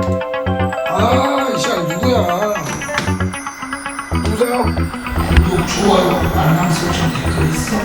아, 이 시간 누구야? 누구세요? 구독, 좋아요, 알람 설정 댓글 있어?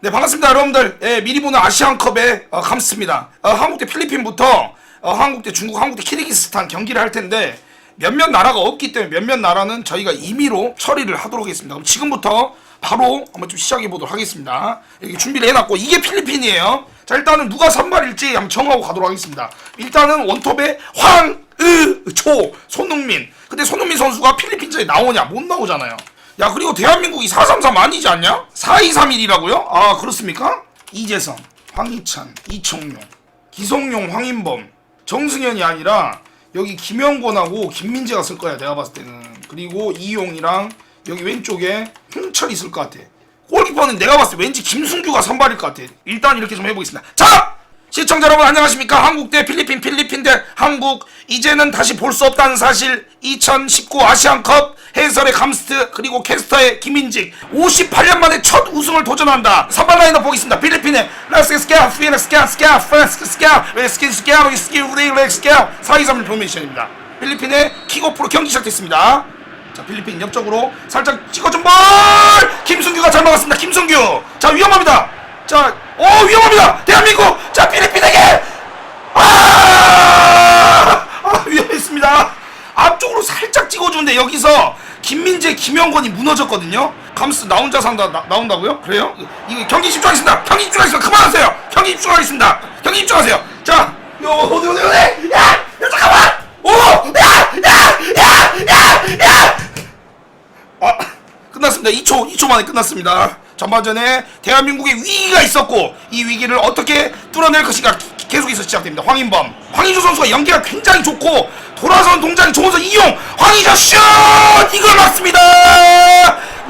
네, 반갑습니다, 여러분들. 예, 미리 보는 아시안컵에 어, 감스입니다. 어, 한국 대 필리핀부터 어, 한국 대 중국, 한국 대 키르기스탄 경기를 할 텐데 몇몇 나라가 없기 때문에 몇몇 나라는 저희가 임의로 처리를 하도록 하겠습니다. 그럼 지금부터 바로 한번 좀 시작해 보도록 하겠습니다. 이렇게 준비를 해놨고 이게 필리핀이에요. 자, 일단은 누가 선발일지 한번 정하고 가도록 하겠습니다. 일단은 원톱에 황의초 손흥민. 근데 손흥민 선수가 필리핀전에 나오냐? 못 나오잖아요. 야 그리고 대한민국이 433 아니지 않냐? 4231이라고요? 아 그렇습니까? 이재성, 황희찬, 이청용, 기성용, 황인범, 정승현이 아니라 여기 김영권하고 김민재가 쓸 거야 내가 봤을 때는 그리고 이용이랑 여기 왼쪽에 홍철이 있을 것 같아 골키퍼는 내가 봤을 때 왠지 김승규가 선발일 것 같아. 일단 이렇게 좀 해보겠습니다. 자! 시청자 여러분 안녕하십니까? 한국 대 필리핀 필리핀 대 한국. 이제는 다시 볼 수 없다는 사실. 2019 아시안컵 해설의 감스트 그리고 캐스터의 김인직. 58년 만에 첫 우승을 도전한다. 선발 라인업 보겠습니다. 필리핀의 라스 스캐 피에나 스캐 스캐 프랑스 스캐 스킨 스캐 스키 우레 스캐 423 포메이션입니다. 필리핀의 킥오프로 경기 시작됐습니다 자 필리핀 옆쪽으로 살짝 찍어준 볼! 김승규가 잘 막았습니다. 김승규! 자 위험합니다. 자어 위험합니다. 대한민국! 자 필리핀에게! 아, 아 위험했습니다. 앞쪽으로 살짝 찍어주는데 여기서 김민재 김영권이 무너졌거든요. 감스 나 혼자 산다 나, 나온다고요? 그래요? 이거 경기 집중하겠습니다. 경기 집중하겠습니다. 그만하세요. 경기 집중하겠습니다. 경기 집중하세요. 자 요, 어디 어디 어디 야, 야 잠깐만! 오 야 야 야 야 야 아, 끝났습니다. 2초, 2초 만에 끝났습니다. 전반전에 대한민국의 위기가 있었고 이 위기를 어떻게 뚫어낼 것인가 기- 계속해서 시작됩니다. 황인범, 황희조 선수가 연기가 굉장히 좋고 돌아선 동작이 좋아서 이용, 황희조 슛! 이걸 막습니다.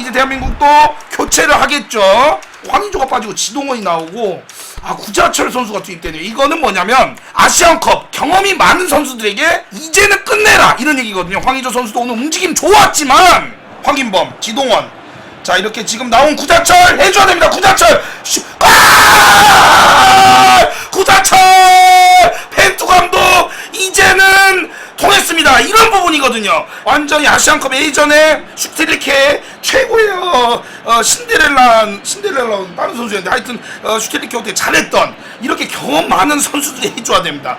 이제 대한민국도 교체를 하겠죠. 황희조가 빠지고 지동원이 나오고 아 구자철 선수가 투입되네요. 이거는 뭐냐면 아시안컵 경험이 많은 선수들에게 이제는 끝내라 이런 얘기거든요. 황희조 선수도 오늘 움직임 좋았지만 황인범, 지동원. 자, 이렇게 지금 나온 구자철 해줘야 됩니다. 구자철! 슈, 골! 구자철! 펜투 감독! 이제는 통했습니다. 이런 부분이거든요. 완전히 아시안컵 예전에 슈틸리케 최고의 어, 어, 신데렐라, 신데렐라는 다른 선수였는데 하여튼 어, 슈틸리케 어떻게 잘했던 이렇게 경험 많은 선수들이 해줘야 됩니다.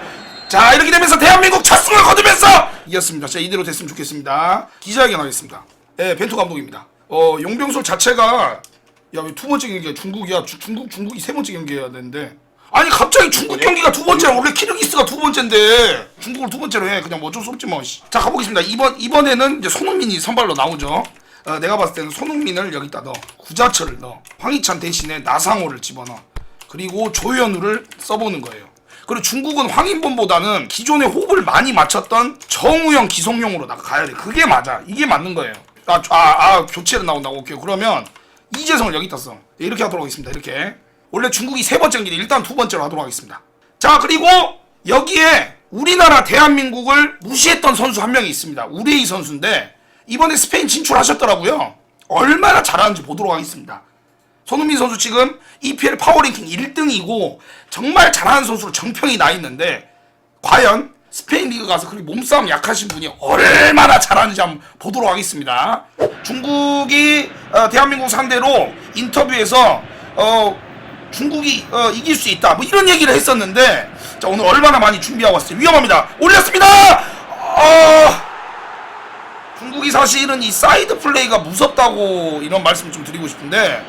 자 이렇게 되면서 대한민국 첫 승을 거두면서 이겼습니다. 자 이대로 됐으면 좋겠습니다. 기자회견 하겠습니다. 예, 벤투 감독입니다. 어 용병술 자체가 야 왜 두 번째 경기야 중국이야 주- 중국 중국이 세 번째 경기해야 되는데 아니 갑자기 중국 경기가 두 번째야 원래 키르기스가 두 번째인데 중국을 두 번째로 해 그냥 뭐 어쩔 수 없지 뭐. 씨. 자 가보겠습니다. 이번 이번에는 이제 손흥민이 선발로 나오죠. 어, 내가 봤을 때는 손흥민을 여기다 넣어 구자철을 넣어 황희찬 대신에 나상호를 집어넣어 그리고 조현우를 써보는 거예요. 그리고 중국은 황인범보다는 기존의 호흡을 많이 맞췄던 정우영, 기성용으로 나가야 돼. 그게 맞아. 이게 맞는 거예요. 아, 아, 아 교체를 나온다고. 오케이. 그러면 이재성을 여기 땄어. 네, 이렇게 하도록 하겠습니다. 이렇게. 원래 중국이 세 번째 경기인데 일단 두 번째로 하도록 하겠습니다. 자, 그리고 여기에 우리나라 대한민국을 무시했던 선수 한 명이 있습니다. 우레이 선수인데 이번에 스페인 진출하셨더라고요. 얼마나 잘하는지 보도록 하겠습니다. 손흥민 선수 지금 EPL 파워랭킹 1등이고 정말 잘하는 선수로 정평이 나 있는데 과연 스페인 리그 가서 그렇게 몸싸움 약하신 분이 얼마나 잘하는지 한번 보도록 하겠습니다. 중국이 어, 대한민국 상대로 인터뷰에서 어, 중국이 어, 이길 수 있다 뭐 이런 얘기를 했었는데 자 오늘 얼마나 많이 준비하고 왔어요. 위험합니다. 올렸습니다. 어... 중국이 사실은 이 사이드 플레이가 무섭다고 이런 말씀을 좀 드리고 싶은데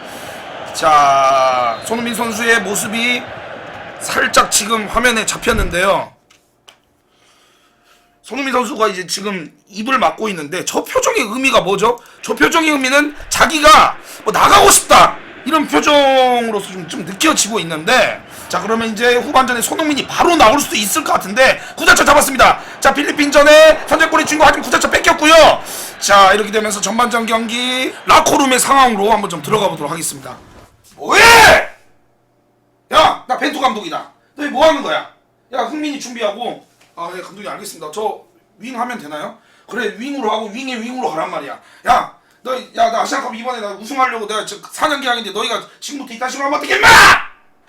자 손흥민 선수의 모습이 살짝 지금 화면에 잡혔는데요. 손흥민 선수가 이제 지금 입을 막고 있는데 저 표정의 의미가 뭐죠? 저 표정의 의미는 자기가 뭐 나가고 싶다 이런 표정으로서 좀, 좀 느껴지고 있는데 자 그러면 이제 후반전에 손흥민이 바로 나올 수도 있을 것 같은데 구자철 잡았습니다. 자 필리핀전에 선제골이 중국 하지만 구자철 뺏겼고요. 자 이렇게 되면서 전반전 경기 라코룸의 상황으로 한번 좀 들어가 보도록 하겠습니다. 뭐해? 야, 나 벤투 감독이다. 너희 뭐 하는 거야? 야, 흥민이 준비하고. 아, 예, 감독님 알겠습니다. 저 윙 하면 되나요? 그래, 윙으로 하고 윙에 윙으로 하란 말이야. 야, 너, 야, 나 아시안컵 이번에 나 우승하려고 내가 저 4년 계약인데 너희가 지금부터 식으로 하면 어떻게 임마!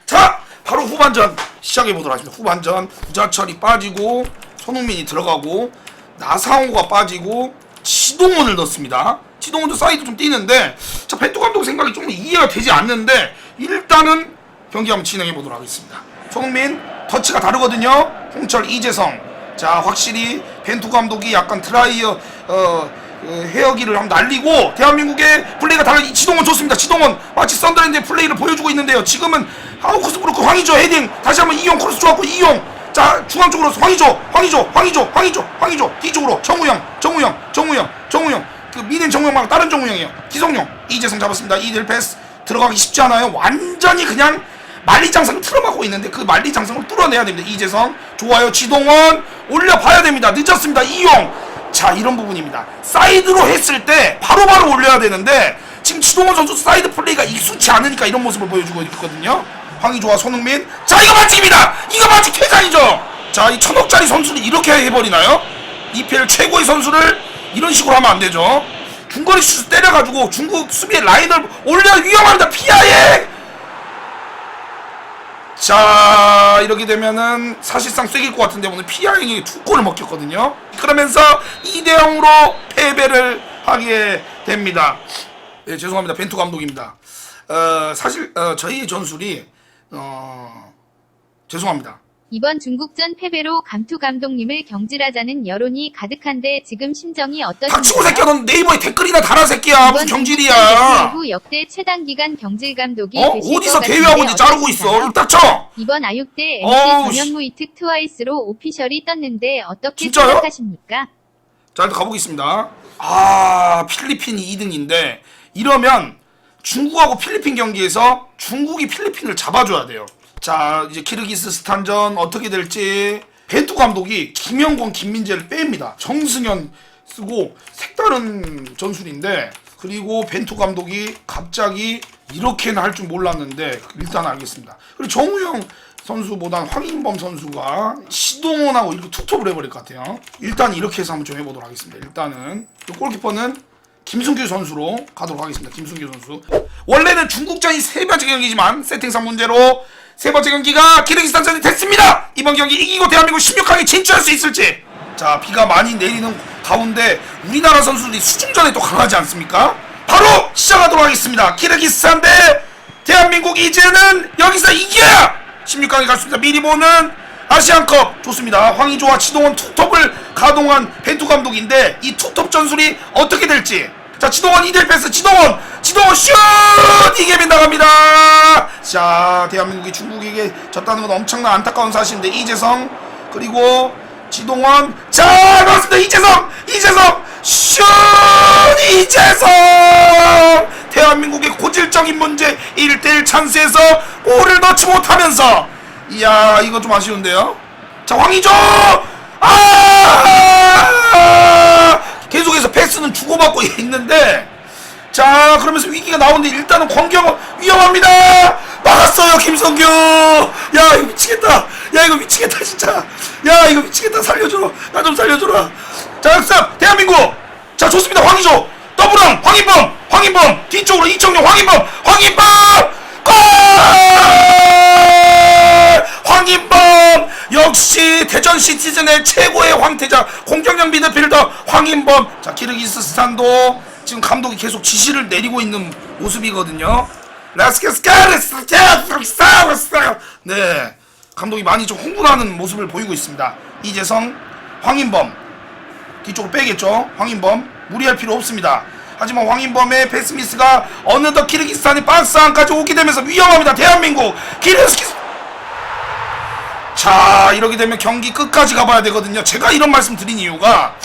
자, 바로 후반전 시작해 보도록 하겠습니다. 후반전 부자철이 빠지고 손흥민이 들어가고 나상호가 빠지고 지동원을 넣습니다. 지동원도 사이드 좀 뛰는데 자 벤투 감독 생각이 좀 이해가 되지 않는데 일단은 경기 한번 진행해 보도록 하겠습니다. 손흥민 터치가 다르거든요. 홍철 이재성 자 확실히 벤투 감독이 약간 드라이어 어, 어, 헤어기를 한번 날리고 대한민국의 플레이가 달라 지동원 좋습니다. 지동원 마치 썬더랜드의 플레이를 보여주고 있는데요. 지금은 아우크스부르크 황의조 헤딩 다시 한번 이용 크로스 좋았고 이용 자 중앙 쪽으로 황의조 황의조 황의조 황의조 황의조 뒤쪽으로 정우영 정우영 정우영 정우영 그 미는 정우영 말고 다른 정우영이에요. 기성용 이재성 잡았습니다. 이들 패스 들어가기 쉽지 않아요. 완전히 그냥 만리장성 틀어막고 있는데 그 만리장성을 뚫어내야 됩니다. 이재성 좋아요. 지동원 올려봐야 됩니다. 늦었습니다. 이용 자 이런 부분입니다. 사이드로 했을 때 바로바로 올려야 되는데 지금 지동원 선수 사이드 플레이가 익숙치 않으니까 이런 모습을 보여주고 있거든요. 황희조와 손흥민 자 이거 반칙입니다. 이거 반칙 퇴장이죠. 자 이 천억짜리 선수를 이렇게 해버리나요? EPL 최고의 선수를 이런 식으로 하면 안 되죠. 중거리 슛 때려가지고 중국 수비의 라인을 올려 위험합니다. 피아에 자 이렇게 되면은 사실상 쐐길 것 같은데 오늘 피아행이 두 골을 먹혔거든요. 그러면서 2대 0으로 패배를 하게 됩니다. 네, 죄송합니다. 벤투 감독입니다. 어, 사실 어, 저희의 전술이 어, 죄송합니다. 이번 중국전 패배로 감투 감독님을 경질하자는 여론이 가득한데 지금 심정이 어떠신가요? 새끼야 넌 네이버에 댓글이나 달아 새끼야 무슨 경질이야 후 역대 최단 기간 경질 감독이 어? 되실 어디서 것 대회하고 같은데 있는지 자르고 있어 어떠신가요? 닥쳐 이번 아육대 어우, MC 씨. 전현무 이특 트와이스로 오피셜이 떴는데 어떻게 진짜요? 생각하십니까? 자 일단 가보겠습니다 아 필리핀이 2등인데 이러면 중국하고 필리핀 경기에서 중국이 필리핀을 잡아줘야 돼요 자 이제 키르기스스탄전 어떻게 될지 벤투 감독이 김영권 김민재를 뺍니다 정승현 쓰고 색다른 전술인데 그리고 벤투 감독이 갑자기 이렇게는 할 줄 몰랐는데 일단 알겠습니다 그리고 정우영 선수보단 황인범 선수가 시동원하고 이렇게 투톱을 해버릴 것 같아요 일단 이렇게 해서 한번 좀 해보도록 하겠습니다 일단은 이 골키퍼는 김승규 선수로 가도록 하겠습니다. 김승규 선수. 원래는 중국전이 세 번째 경기지만 세팅상 문제로 세 번째 경기가 키르기스탄전이 됐습니다. 이번 경기 이기고 대한민국 16강에 진출할 수 있을지. 자 비가 많이 내리는 가운데 우리나라 선수들이 수중전에 또 강하지 않습니까? 바로 시작하도록 하겠습니다. 키르기스탄 대 대한민국 이제는 여기서 이겨야 16강에 갈 수 있습니다. 미리 보는 아시안컵 좋습니다. 황의조와 지동원 투톱을 가동한 벤투 감독인데 이 투톱 전술이 어떻게 될지. 자 지동원 이대 패스 지동원 지동원 슛! 이게 빗나갑니다. 자 대한민국이 중국에게 졌다는 건 엄청난 안타까운 사실인데 이재성 그리고 지동원. 자 맞습니다. 이재성! 이재성! 슛! 이재성! 대한민국의 고질적인 문제 1대1 찬스에서 골을 넣지 못하면서. 이야 이거 좀 아쉬운데요? 자 황의조! 아! 계속해서 패스는 주고받고 있는데 자 그러면서 위기가 나오는데 일단은 권경 위험합니다. 막았어요 김성규. 야 이거 미치겠다. 야 이거 미치겠다 진짜. 야 이거 미치겠다. 살려줘 나좀 살려줘라. 자 역습 대한민국! 자 좋습니다. 황의조. 더블왕 황인범! 황인범! 뒤쪽으로 이청용 황인범! 황인범! 골! 황인범! 역시 대전 시티즌의 최고의 황태자 공격력 미드필더 황인범. 자 키르기스 스탄도 지금 감독이 계속 지시를 내리고 있는 모습이거든요. 네 감독이 많이 좀 흥분하는 모습을 보이고 있습니다. 이재성 황인범. 뒤쪽으로 빼겠죠? 황인범. 무리할 필요 없습니다. 하지만 황인범의 패스미스가 어느덧 키르기스탄의 박스 안까지 오게 되면서 위험합니다. 대한민국. 키르기스 자 이렇게 되면 경기 끝까지 가봐야 되거든요. 제가 이런 말씀 드린 이유가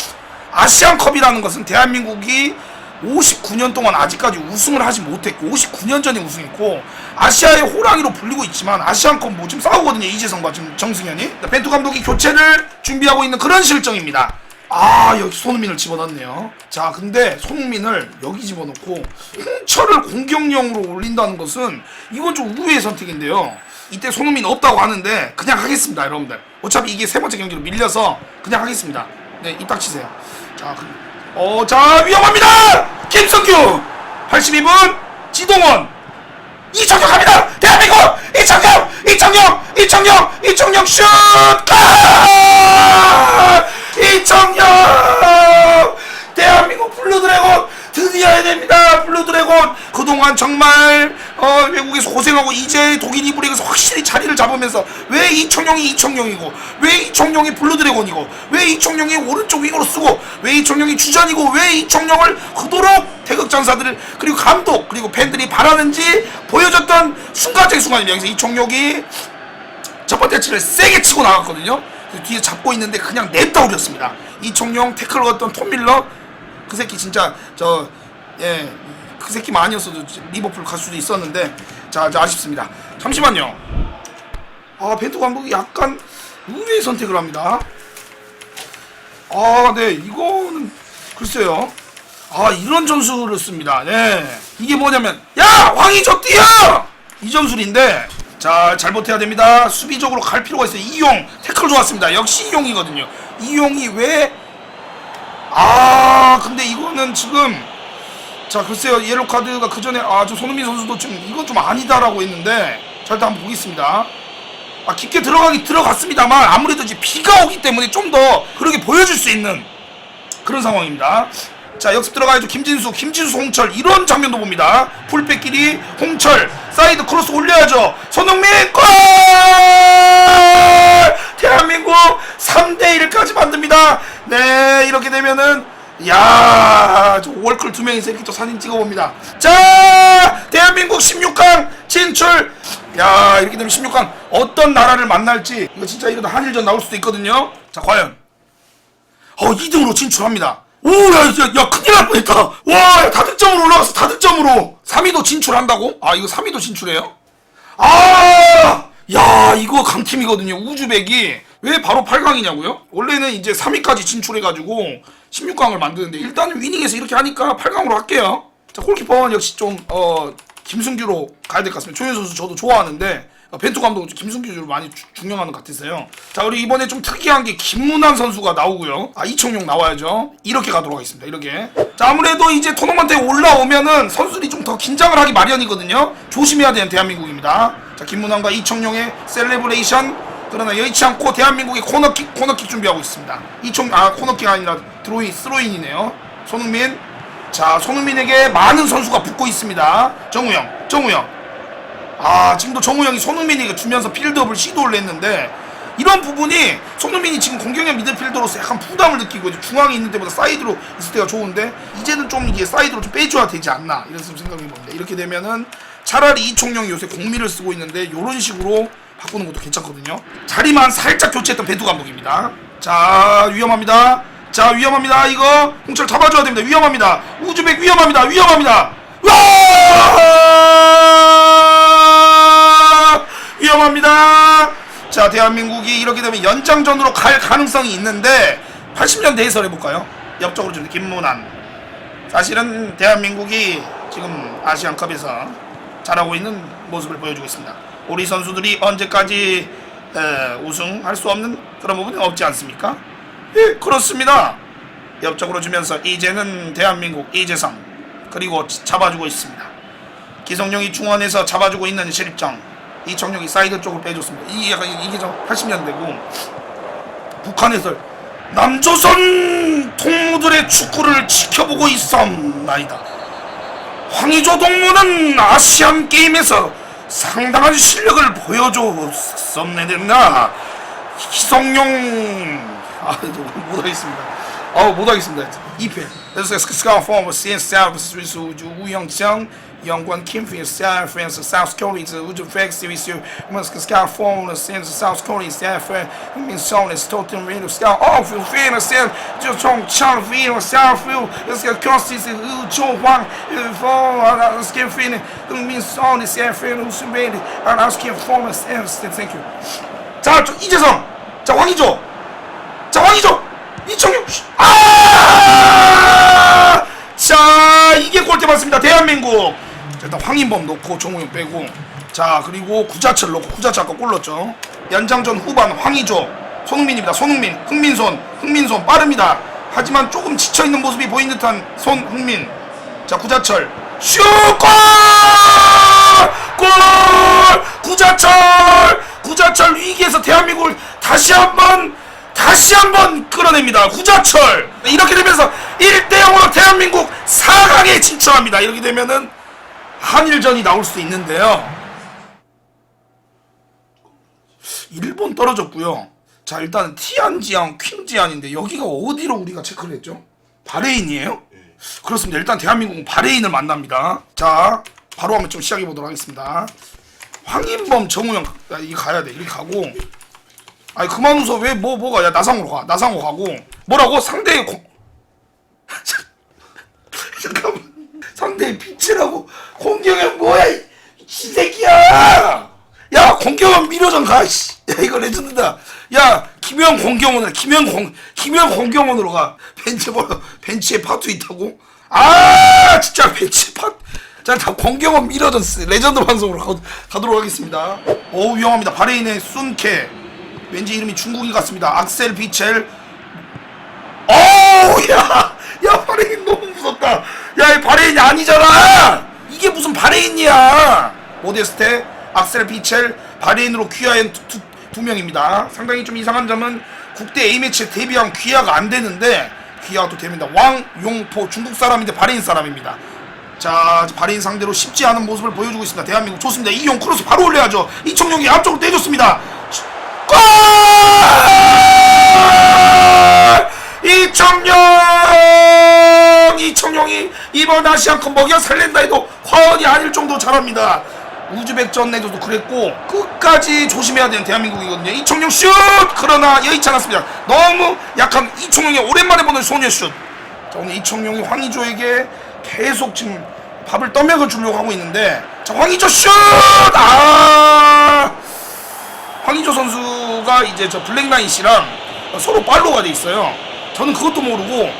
아시안컵이라는 것은 대한민국이 59년 동안 아직까지 우승을 하지 못했고 59년 전에 우승했고 아시아의 호랑이로 불리고 있지만 아시안컵 뭐 지금 싸우거든요 이재성과 지금 정승현이. 벤투 감독이 교체를 준비하고 있는 그런 실정입니다. 아 여기 손흥민을 집어넣네요. 자 근데 손흥민을 여기 집어넣고 홍철을 공격용으로 올린다는 것은 이건 좀 우회의 선택인데요. 이때 손흥민 없다고 하는데 그냥 하겠습니다 여러분들. 어차피 이게 세 번째 경기로 밀려서 그냥 하겠습니다. 네 입 닥치세요. 자 그- 어, 자, 위험합니다! 김성규! 82분, 지동원! 이청용 갑니다! 대한민국! 이청용! 이청용 이청용 이청용 슛 아! 이청용 대한민국 블루드래곤 드디어 해냅니다 블루드래곤 그동안 정말 어, 외국에서 고생하고 이제 독일 이브리그에서 확실히 자리를 잡으면서 왜 이청용이 이청용이고 왜 이청용이 블루드래곤이고 왜 이청용이 오른쪽 윙으로 쓰고 왜 이청용이 주전이고 왜 이청용을 그도록 태극전사들 그리고 감독 그리고 팬들이 바라는지 보여줬던 순간적인 순간입니다 여기서 이청용이 첫 번째 치를 세게 치고 나갔거든요. 뒤에 잡고 있는데 그냥 냅다 우렸습니다. 이청용 태클 걸었던 톰 밀러 그 새끼 진짜 저 예. 그 새끼만 아니었어도 리버풀 갈 수도 있었는데 자, 자 아쉽습니다. 잠시만요. 아 벤투 감독이 약간 의외의 선택을 합니다. 아, 네 이거는 글쎄요. 아 이런 전술을 씁니다. 네 이게 뭐냐면 야 황희조 뛰어 이 전술인데 자 잘못해야 됩니다. 수비적으로 갈 필요가 있어요. 이용 태클 좋았습니다. 역시 이용이거든요. 이용이 왜 아 근데 이거는 지금 자 글쎄요. 옐로 카드가 그 전에 아저 손흥민 선수도 지금 이건 좀 아니다라고 했는데 자 일단 한번 보겠습니다. 아 깊게 들어가기 들어갔습니다만 아무래도 이제 비가 오기 때문에 좀 더 그렇게 보여줄 수 있는 그런 상황입니다. 자 역습 들어가야죠 김진수 김진수 홍철 이런 장면도 봅니다. 풀백끼리 홍철 사이드 크로스 올려야죠. 손흥민 골! 대한민국 3대1까지 만듭니다. 네 이렇게 되면은 야 저 월클 두 명이서 이렇게 또 사진 찍어봅니다 자 대한민국 16강 진출 야 이렇게 되면 16강 어떤 나라를 만날지 이거 진짜 이러다 한일전 나올 수도 있거든요 자 과연 어 2등으로 진출합니다. 오, 야, 야, 야 큰일 날 뻔했다. 와, 야, 다득점으로 올라갔어, 다득점으로. 3위도 진출한다고? 아, 이거 3위도 진출해요? 아, 야, 이거 강팀이거든요. 우즈벡이. 왜 바로 8강이냐고요? 원래는 이제 3위까지 진출해가지고 16강을 만드는데 일단은 위닝에서 이렇게 하니까 8강으로 할게요. 자, 골키퍼는 역시 좀, 어, 김승규로 가야 될 것 같습니다. 조현 선수 저도 좋아하는데 어, 벤투 감독은 김승규를 많이 주- 중용하는 것 같으세요. 자, 우리 이번에 좀 특이한 게 김문환 선수가 나오고요. 아, 이청용 나와야죠. 이렇게 가도록 하겠습니다. 이렇게. 자, 아무래도 이제 토너먼트에 올라오면은 선수들이 좀 더 긴장을 하기 마련이거든요. 조심해야 되는 대한민국입니다. 자, 김문환과 이청용의 셀레브레이션. 그러나 여의치 않고 대한민국이 코너킥, 코너킥 준비하고 있습니다. 이청, 아, 코너킥 아니라 드로인, 스로인이네요. 손흥민. 자, 손흥민에게 많은 선수가 붙고 있습니다. 정우영, 정우영. 아 지금도 정우영이 손흥민이가 주면서 필드업을 시도를 했는데 이런 부분이 손흥민이 지금 공격형 미드필더로서 약간 부담을 느끼고 이제 중앙에 있는 때보다 사이드로 있을 때가 좋은데 이제는 좀 이게 사이드로 좀 빼줘야 되지 않나 이런 생각이 듭니다. 이렇게 되면은 차라리 이총영이 요새 공미를 쓰고 있는데 이런 식으로 바꾸는 것도 괜찮거든요. 자리만 살짝 교체했던 배두 감독입니다. 자 위험합니다. 자 위험합니다. 이거 홍철 잡아줘야 됩니다. 위험합니다. 우즈벡 위험합니다. 위험합니다. 와! 위험합니다 자 대한민국이 이렇게 되면 연장전으로 갈 가능성이 있는데 80년대 해설 해볼까요? 옆쪽으로 좀 김문환. 사실은 대한민국이 지금 아시안컵에서 잘하고 있는 모습을 보여주고 있습니다. 우리 선수들이 언제까지 에, 우승할 수 없는 그런 부분이 없지 않습니까? 예 그렇습니다. 옆쪽으로 주면서 이제는 대한민국 이재성 그리고 지- 잡아주고 있습니다. 기성용이 중원에서 잡아주고 있는 실입정 이청용이 사이드 쪽으로 빼줬습니다. 이게 약간 이게 좀 80년대고 북한에서 남조선 동무들의 축구를 지켜보고 있었나이다. 황의조 동무는 아시안 게임에서 상당한 실력을 보여줬었네나 기성용 아 못하겠습니다. 어 못하겠습니다. 2패. 그래서 스카우 폼 시엔 사우스 우영정 영관 김필 사우스 프랑스 사우스 코리아 우주 팩스 위스 머스크 스카우 폼시 엔 사우스 코리아 사우스 민소네 스토튼 리드 스카우 오프 피너 센 저총 찬 피너 사우스 스카 코스티스 우조왕 포 스킨 피니 민소네 사우스 우스베디 아 스킨 폼센 땡큐 자 저, 이재성 자 황희조 자 황희조 이청용 씨. 아! 자 이게 골대 맞습니다 대한민국 자, 일단 황인범 놓고 정우영 빼고. 자 그리고 구자철 놓고 구자철 아까 골 넣었죠. 연장전 후반 황희조 손흥민입니다. 손흥민 흥민손 흥민손 빠릅니다. 하지만 조금 지쳐있는 모습이 보인 듯한 손흥민. 자 구자철. 슛! 골! 골! 구자철! 구자철 위기에서 대한민국을 다시 한번 다시 한번 끌어냅니다. 구자철. 이렇게 되면서 1대 0으로 대한민국 4강에 진출합니다. 이렇게 되면은 한일전이 나올 수 있는데요. 일본 떨어졌고요. 자 일단 티안지안, 퀸지안인데 여기가 어디로 우리가 체크를 했죠? 바레인이에요? 그렇습니다. 일단 대한민국은 바레인을 만납니다. 자 바로 한번 좀 시작해 보도록 하겠습니다. 황인범, 정우영 야, 이거 가야 돼. 이렇게 가고 아니 그만 웃어 왜 뭐 뭐가 야 나상으로 가 나상으로 가고 뭐라고 상대의 공 잠깐만 상대의 빛이라고? 공경현 뭐야 이, 이 새끼야! 야 공경현 미려전 가씨. 야 이거 레전드다. 야 김현 공경원으로 김현 공 김현 공경원으로 가. 벤치 뭐 벤치에 파투 있다고? 아 진짜 벤치 파 자다 공경원 미려전 쓰- 레전드 방송으로 가, 가도록 하겠습니다. 오 위험합니다. 바레인의 순케. 왠지 이름이 중국인 같습니다. 악셀 비첼. 어우, 야, 야, 바레인 너무 무섭다. 야, 이 바레인이 아니잖아. 이게 무슨 바레인이야. 모데스테, 악셀 비첼, 바레인으로 귀화한 두, 두, 두 명입니다. 상당히 좀 이상한 점은 국대 A매치에 데뷔한 귀화가 안 되는데 또 됩니다. 왕용포 중국 사람인데 바레인 사람입니다. 자, 바레인 상대로 쉽지 않은 모습을 보여주고 있습니다. 대한민국 좋습니다. 이용 크로스 바로 올려야죠. 이청용이 앞쪽으로 떼줬습니다. 골! 이청용! 이청용이 이번 아시안컵 먹여 살린다 해도 과언이 아닐 정도로 잘합니다. 우즈벡전에서도 그랬고 끝까지 조심해야 되는 대한민국이거든요. 이청용 슛! 그러나 여의치 않았습니다. 너무 약한 이청용이 오랜만에 보는 소녀 슛. 자, 오늘 이청용이 황의조에게 계속 지금 밥을 떠먹여 주려고 하고 있는데 자, 황의조 슛! 아! 황의조 선수가 이제 저 블랙라인 씨랑 서로 팔로우가 돼 있어요. 저는 그것도 모르고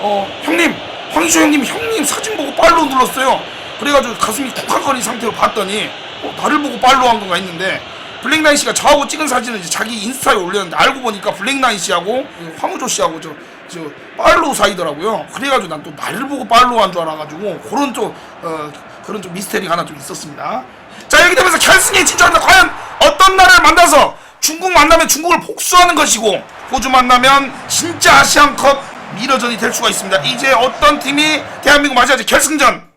어 형님 황의조 형님 형님 사진 보고 팔로우 눌렀어요. 그래가지고 가슴이 쿵쾅거린 상태로 봤더니 어, 나를 보고 팔로우한 건가 했는데 블랙라인 씨가 저하고 찍은 사진을 이제 자기 인스타에 올렸는데 알고 보니까 블랙라인 씨하고 황의조 씨하고 저, 저 팔로우 사이더라고요. 그래가지고 난 또 나를 보고 팔로우한 줄 알아가지고 그런 좀 어, 그런 좀 미스테리가 하나 좀 있었습니다. 자 이렇게 되면서 결승에 진출한다. 과연 어떤 나라를 만나서 중국 만나면 중국을 복수하는 것이고 호주 만나면 진짜 아시안컵 미러전이 될 수가 있습니다. 이제 어떤 팀이 대한민국 맞이하지 결승전.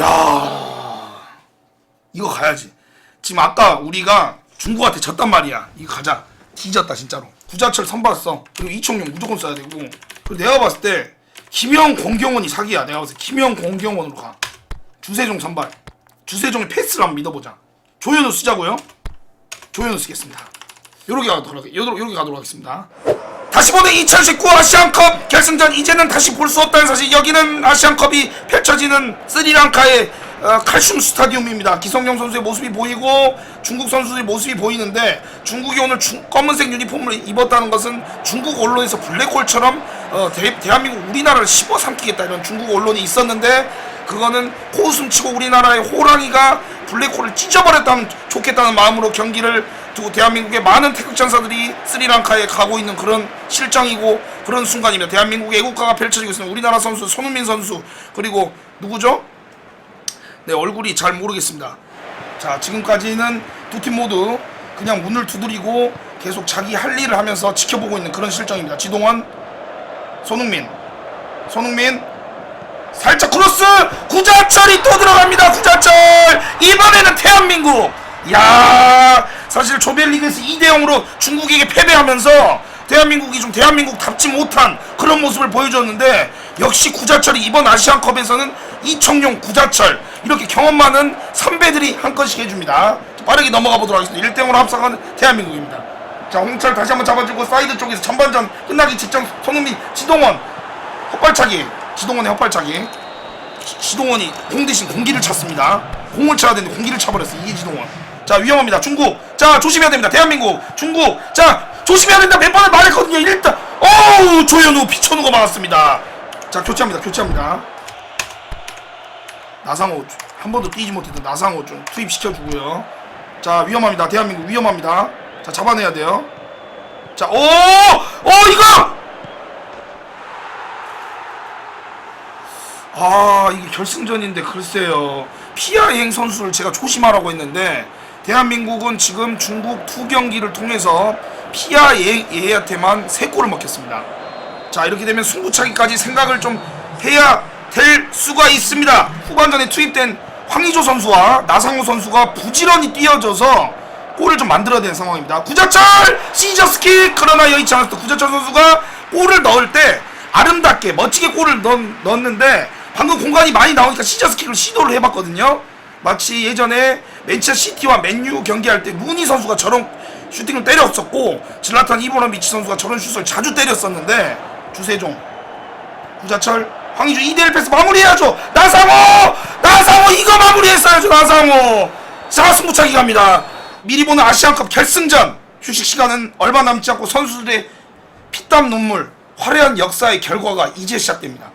야 이거 가야지. 지금 아까 우리가 중국한테 졌단 말이야. 이거 가자. 뒤졌다 진짜로. 구자철 선봤어. 그리고 이청용 무조건 써야 되고. 그리고 내가 봤을 때 김영 공경원이 사기야. 내가 봤을 때 김영 공경원으로 가. 주세종 선발. 주세종의 패스를 한번 믿어보자. 조현우 쓰자고요. 조현우 쓰겠습니다. 요렇게 가도록 요렇게, 요렇게 가도록 하겠습니다. 다시 보는 2019 아시안컵 결승전 이제는 다시 볼 수 없다는 사실 여기는 아시안컵이 펼쳐지는 스리랑카의 어, 칼슘 스타디움입니다. 기성용 선수의 모습이 보이고 중국 선수의 모습이 보이는데 중국이 오늘 중- 검은색 유니폼을 입었다는 것은 중국 언론에서 블랙홀처럼 어, 대, 대한민국 우리나라를 씹어 삼키겠다 이런 중국 언론이 있었는데 그거는 코웃음 치고 우리나라의 호랑이가 블랙홀을 찢어버렸다면 좋겠다는 마음으로 경기를 두고 대한민국의 많은 태극 전사들이 스리랑카에 가고 있는 그런 실정이고 그런 순간입니다. 대한민국의 애국가가 펼쳐지고 있습니다. 우리나라 선수 손흥민 선수 그리고 누구죠? 네 얼굴이 잘 모르겠습니다. 자 지금까지는 두 팀 모두 그냥 문을 두드리고 계속 자기 할 일을 하면서 지켜보고 있는 그런 실정입니다. 지동원, 손흥민, 손흥민 살짝 크로스 구자철이 또 들어갑니다 구자철 이번에는 대한민국 야 사실 조별리그에서 2대0으로 중국에게 패배하면서 대한민국이 좀 대한민국답지 못한 그런 모습을 보여줬는데 역시 구자철이 이번 아시안컵에서는 이청용 구자철 이렇게 경험 많은 선배들이 한 건씩 해줍니다. 빠르게 넘어가 보도록 하겠습니다. 1대0으로 합성하는 대한민국입니다. 자 홍철 다시 한번 잡아주고 사이드 쪽에서 전반전 끝나기 직전 손흥민 지동원 헛발차기. 지동원의 헛발차기. 지- 지동원이 공 대신 공기를 찼습니다. 공을 차야 되는데 공기를 차버렸어 이게 지동원 자 위험합니다. 중국. 자 조심해야 됩니다. 대한민국. 중국. 자 조심해야 된다. 몇 번을 말했거든요. 일단. 어우 조현우 거 막았습니다. 자 교체합니다. 교체합니다. 나상호 한 번도 뛰지 못했던 나상호 좀 투입시켜주고요. 자 위험합니다. 대한민국 위험합니다. 자 잡아내야 돼요. 자오오 이거! 아 이게 결승전인데 글쎄요. 피아행 선수를 제가 조심하라고 했는데 대한민국은 지금 중국 두 경기를 통해서 피아 예, 예한테만 세 골을 먹혔습니다. 자 이렇게 되면 승부차기까지 생각을 좀 해야 될 수가 있습니다. 후반전에 투입된 황의조 선수와 나상호 선수가 부지런히 뛰어져서 골을 좀 만들어야 되는 상황입니다. 구자철 시저스킥 그러나 여의치 않았다. 구자철 선수가 골을 넣을 때 아름답게 멋지게 골을 넣, 넣었는데 방금 공간이 많이 나오니까 시저스킥을 시도를 해봤거든요. 마치 예전에 맨체스터 시티와 맨유 경기할 때 루니 선수가 저런 슈팅을 때렸었고 질라탄 이브라미치 선수가 저런 슛을 자주 때렸었는데 주세종 구자철 황의주 2대1 패스 마무리해야죠. 나상호! 나상호! 이거 마무리했어야죠 나상호! 자 승부차기 갑니다. 미리 보는 아시안컵 결승전 휴식 시간은 얼마 남지 않고 선수들의 피땀 눈물 화려한 역사의 결과가 이제 시작됩니다.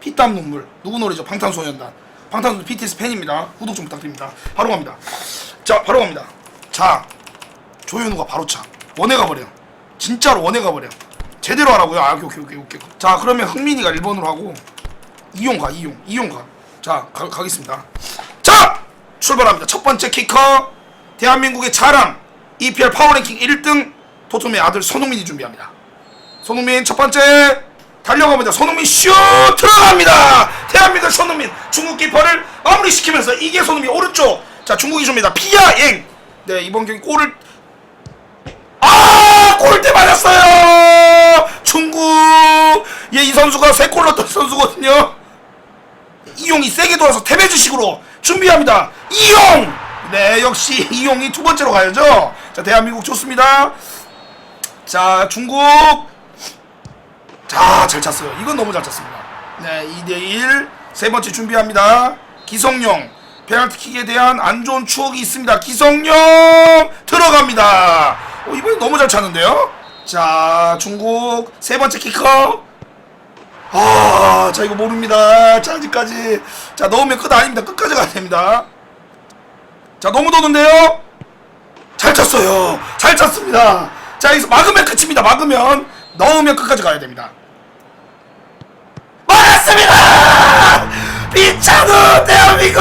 피땀 눈물. 누구 노래죠? 방탄소년단 방탄소년단 BTS 팬입니다. 구독 좀 부탁드립니다. 바로 갑니다. 자 바로 갑니다. 자 조현우가 바로 차. 원해 가버려. 진짜로 원해 가버려. 제대로 하라고요? 아 오케이 오케이 오케이 자 그러면 흥민이가 1번으로 하고 이용 가 이용 이용 가 자 가겠습니다. 자 출발합니다. 첫 번째 키커. 대한민국의 자랑. EPL 파워랭킹 1등. 토트넘의 아들 손흥민이 준비합니다. 손흥민 첫 번째 달려갑니다. 손흥민 슛 들어갑니다. 대한민국 손흥민 중국 키퍼를 마무리 시키면서 이게 손흥민 오른쪽. 자 중국이 줍니다. 피아엥. 네 이번 경기 골을 아 골대 맞았어요. 중국 예이 선수가 세골 넣었던 선수거든요. 이용이 세게 돌아서 테베즈식으로 준비합니다. 이용. 네 역시 이용이 두 번째로 가야죠. 자 대한민국 좋습니다. 자 중국 자, 잘 찼어요. 이건 너무 잘 찼습니다. 네, 2대1. 세 번째 준비합니다. 기성용. 페널티킥에 대한 안 좋은 추억이 있습니다. 기성용! 들어갑니다. 어, 이번에 너무 잘 찼는데요? 자, 중국. 세 번째 키커. 아, 자, 이거 모릅니다. 자, 아직까지. 자, 넣으면 끝 아닙니다. 끝까지 가야 됩니다. 자, 너무 도는데요? 잘 찼어요. 잘 찼습니다. 자, 여기서 막으면 끝입니다. 막으면. 넣으면 끝까지 가야 됩니다. 막았습니다! 비차는 대한민국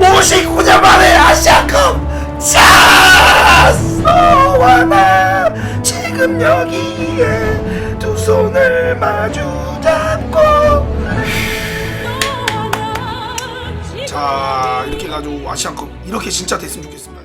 59년 만에 아시아컵 찬스! 와나 지금 여기에 두 손을 마주 잡고 자 이렇게 해가지고 아시안컵 이렇게 진짜 됐으면 좋겠습니다.